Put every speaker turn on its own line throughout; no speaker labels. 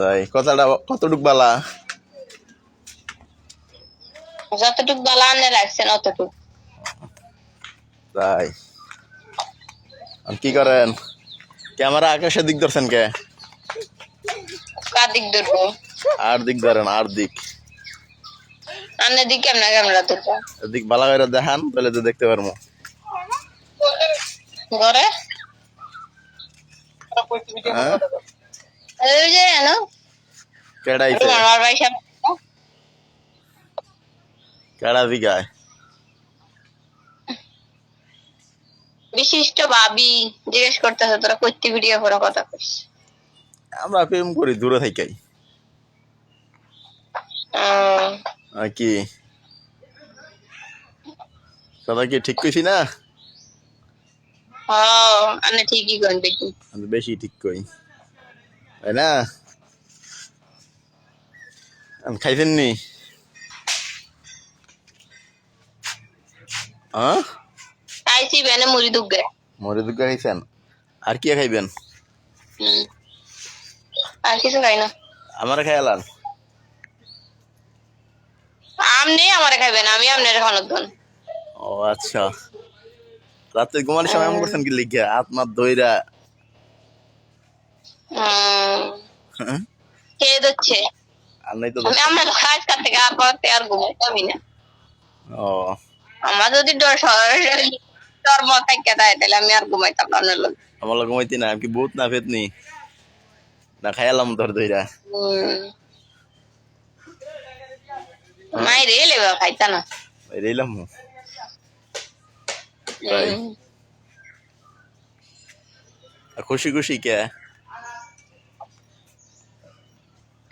তাই। কথাটা কতটুক বালা?
যতটুক বালা আনে রাখছেন অতটুক।
তাই। আর কি করেন? ক্যামেরা আকাশের দিক ধরছেন কে?
কাদিক ধরবো?
আর দিক ধরেন আর দিক।
আনে দিক কেমন ক্যামেরা ধরবো।
দিক বালা করে দেখান তাহলে তো দেখতে পারব।
ঘরে?
হ্যাঁ?
ওই যে জানো
কেডাইছে
আমার ভাই সাহেব
কেডা দিঘায়
বিশিষ্ট ভাবি জিজ্ঞেস করতেছে তোরা কইতে ভিডিও করে কথা কইস?
আমরা প্রেম করি দূরে থাকাই কি? কথা কি ঠিক কইছি না?
ও আনে ঠিকই
আমি বেশি ঠিক কই। তাই না আমি খাইছেন নি
খাইছি বেনে মুড়ি দুগে
মরে দুর্গা খাইছেন আর কি খাইবেন
হুম। আর কিছু খাই না
আমার খাইলাম
আমনি আমারে খাইবেন আমি আপনার
ও আচ্ছা রাতে ঘুমানোর সময় এমন করছেন কি লিখে আত্মার দইরা হ্যাঁ? তো
কাজ করতে আর ঘুমাইতামই না।
ও।
আমার যদি ডর ডর মাথায় কেদায় তাহলে আমি আর ঘুমাইতাম না লোক।
আমার লোক ঘুমাইতি না আমি কি বহুত না ফেতনি? না খাইলাম তোর দইরা
মাই রে লেবা খাইতা না।
রেলাম তাই?
হুম।
আর খুশি খুশি কে?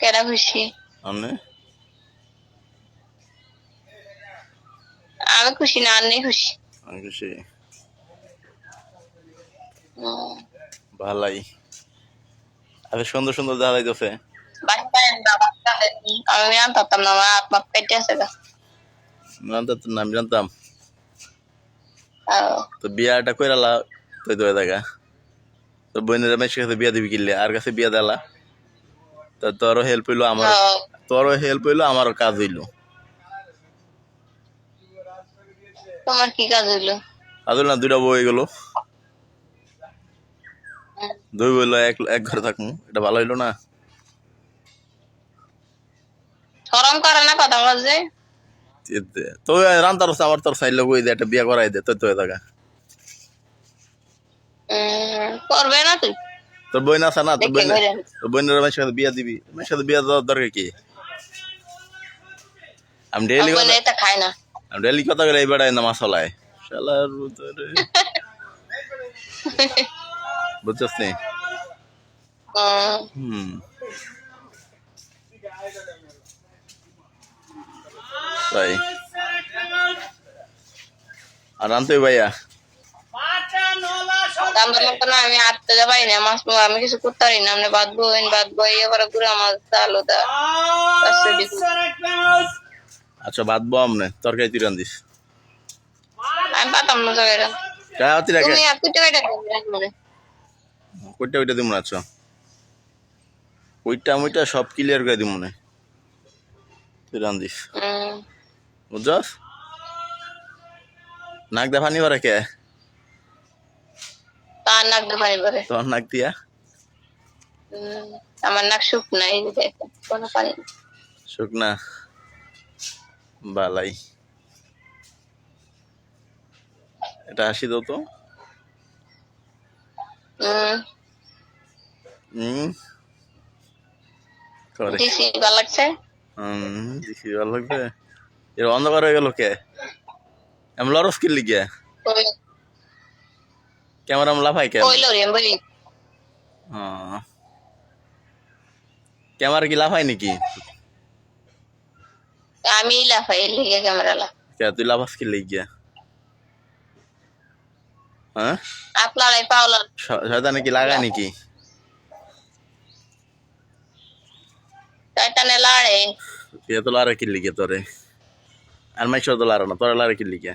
কেডা খুশি?
আমনে
আমি খুশি না আন্নি খুশি।
আমি খুশি। ভালাই। সুন্দর সুন্দর
আমি আনতাম না আমার আছে
জানতাম তো নাম জানতাম। তো বিয়াটা কইরালা তুই তো দেখা। তো বোনের মেয়ের কাছে বিয়া দিবি কিনলে আর কাছে বিয়া দিলা তো তোরও হেল্প হইল আমার তোরও হেল্প হইল আমারও কাজ হইল।
তোমার কি কাজ হইল?
কাজ হইল না দুইটা বই গেলো। দুই বইলো এক এক ঘরে এটা ভালো হইল না?
শরম করে না কথা বলছে?
তো রান্তার আমার তোর দে একটা বিয়া করাই দে তুই তো দেখা
করবে না তুই?
তোর বই আছে না তোর বই
কইরেন।
তোর বোনের মেয়ের সাথে বিয়া দিবি। মেয়ের সাথে বিয়া দেওয়ার দরকার কি? আমি ডেইলি
এটা খায় না।
আমি ডেইলি কথা করে এই বেড়াই না মাসালায়। শালার ভিতরে। বুঝছস নি? হুম। তাই। আর আনতে ভাইয়া।
দাম দর না আমি আটতে যাবাই না আমি কিছু করতে পারি না ঘুরে আমার
আচ্ছা আমনে তরকারি
আমি পাতাম না জায়গাটা তুমি আর
ওইটা আচ্ছা। ওইটা ওইটা সব ক্লিয়ার করে মনে বুঝছস? নাক দা পানি ভরে কে?
তার নাক দিয়ে পানি
তোর নাক দিয়া?
আমার নাক শুক নাই এই যে দেখেন, কোনো পানি
শুকনা? বালাই। এটা হাসি দাও তো। হুম করে।
দিছি ভালো লাগছে?
হুম ভালো লাগবে এর অন্ধকার হয়ে গেল কে? এমন লরস কিনলি গিয়া
কই-
ক্যামেরা লাফাই কে
কইলো রে বলি
ক্যামেরা কি লাফাই নাকি?
আমি লাফাই লিগে ক্যামেরা লা
কে তুই লাফাস কিনলি গিয়া হ্যাঁ?
আপনারাই পাওলা
শয়তানে কি লাগায় নাকি?
শয়তানে লাড়ে।
তুই তো লারে কিনলি গিয়া তোরে? আর মাইশো তো লারে না তোরে লারে কিনলি গিয়া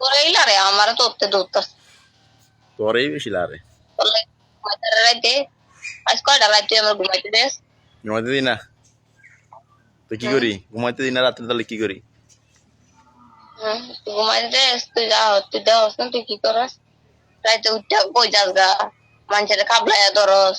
তোরে লারে আমার তো উঠতে দৌড়তাস
তোরেই বেশি লারে
ঘুমাইতে রাইতে আজ কয়টা রাইতে আমার ঘুমাইতে
দিই না তো কি করি ঘুমাইতে দিই না রাত্রে তাহলে কি করি
ঘুমাইতে দেস তুই যা তুই দেওয়াস না তুই কি করস রাইতে উঠতে কই যাস গা মানুষের খাবলাইয়া ধরস